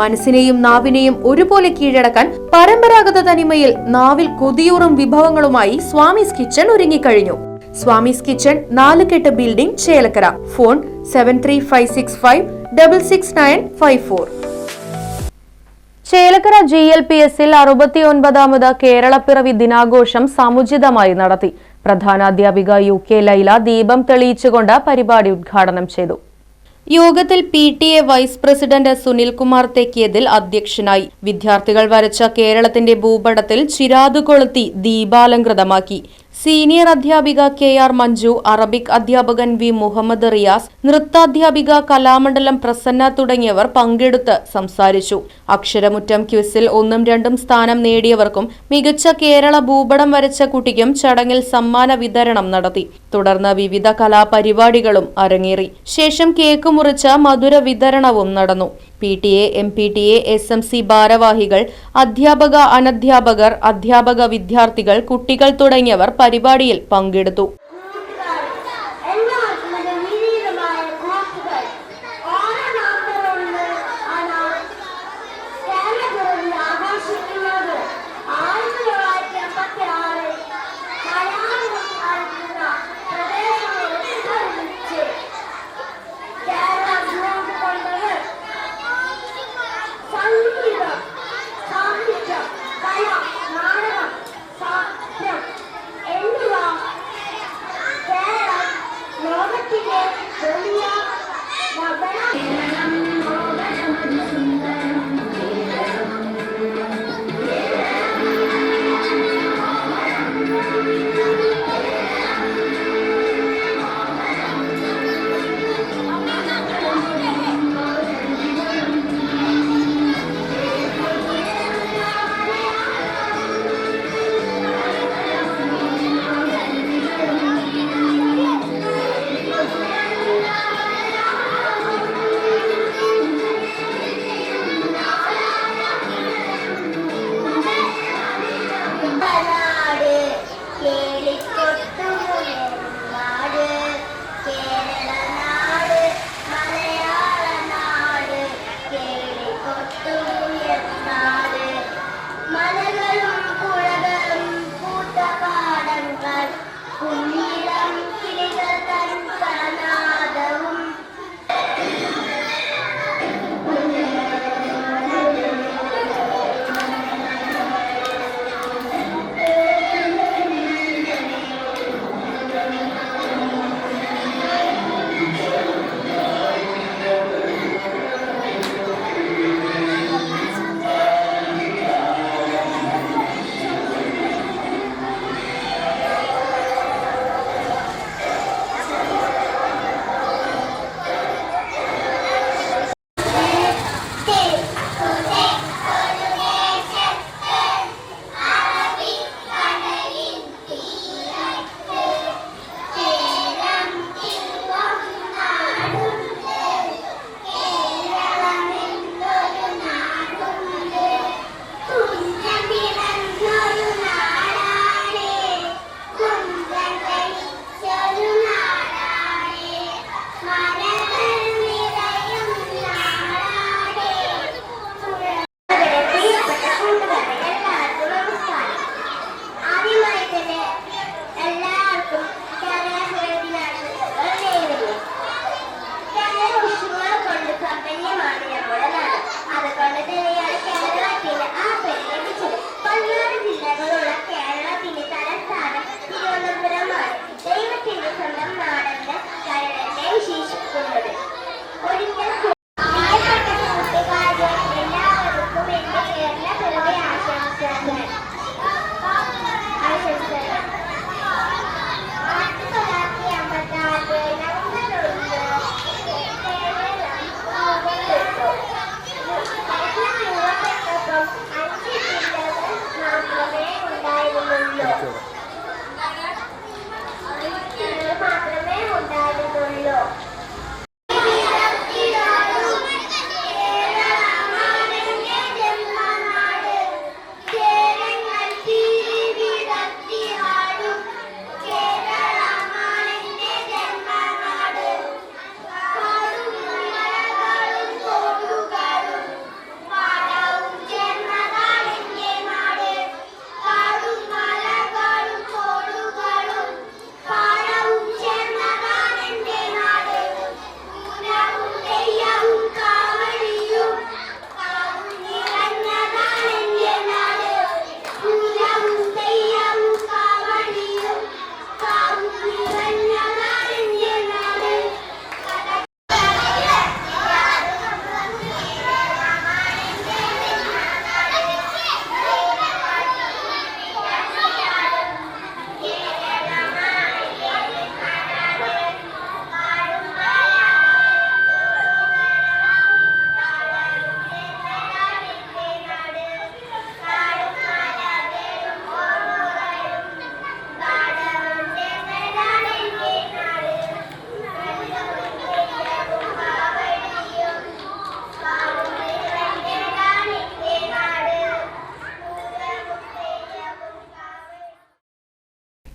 മനസ്സിനെയും നാവിനെയും ഒരുപോലെ കീഴടക്കാൻ പരമ്പരാഗത തനിമയിൽ നാവിൽ കൊതിയൂറും വിഭവങ്ങളുമായി സ്വാമിസ് കിച്ചൺ ഒരുങ്ങിക്കഴിഞ്ഞു. Swami's kitchen Nalukettu building Chelakkara. Phone seven three five six five double six nine five four Chelakkara G L P എസിൽ അറുപത്തിയൊൻപതാമത് കേരളപ്പിറവി ദിനാഘോഷം സമുചിതമായി നടത്തി. പ്രധാനാധ്യാപിക യു കെ ലൈല ദീപം തെളിയിച്ചുകൊണ്ട് പരിപാടി ഉദ്ഘാടനം ചെയ്തു. യോഗത്തിൽ P T A vice president Sunilkumar Thekkiyathil അധ്യക്ഷനായി. വിദ്യാർത്ഥികൾ വരച്ച കേരളത്തിന്റെ ഭൂപടത്തിൽ ചിരാതുകൊളുത്തി കൊളുത്തി ദീപാലങ്കൃതമാക്കി സീനിയർ അധ്യാപിക കെ ആർ മഞ്ജു അറബിക് അധ്യാപകൻ വി മുഹമ്മദ് റിയാസ് നൃത്താധ്യാപിക കലാമണ്ഡലം പ്രസന്ന തുടങ്ങിയവർ പങ്കെടുത്ത് സംസാരിച്ചു. അക്ഷരമുറ്റം ക്വിസിൽ ഒന്നും രണ്ടും സ്ഥാനം നേടിയവർക്കും മികച്ച കേരള ഭൂപടം വരച്ച കുട്ടിക്കും ചടങ്ങിൽ സമ്മാന വിതരണം നടത്തി. തുടർന്ന് വിവിധ കലാപരിപാടികളും അരങ്ങേറി. ശേഷം കേക്ക് മുറിച്ച മധുര വിതരണവും നടന്നു. P T A M P T A S M C ഭാരവാഹികൾ അധ്യാപക അനധ്യാപകർ അധ്യാപക വിദ്യാർത്ഥികൾ കുട്ടികൾ തുടങ്ങിയവർ പരിപാടിയിൽ പങ്കെടുത്തു.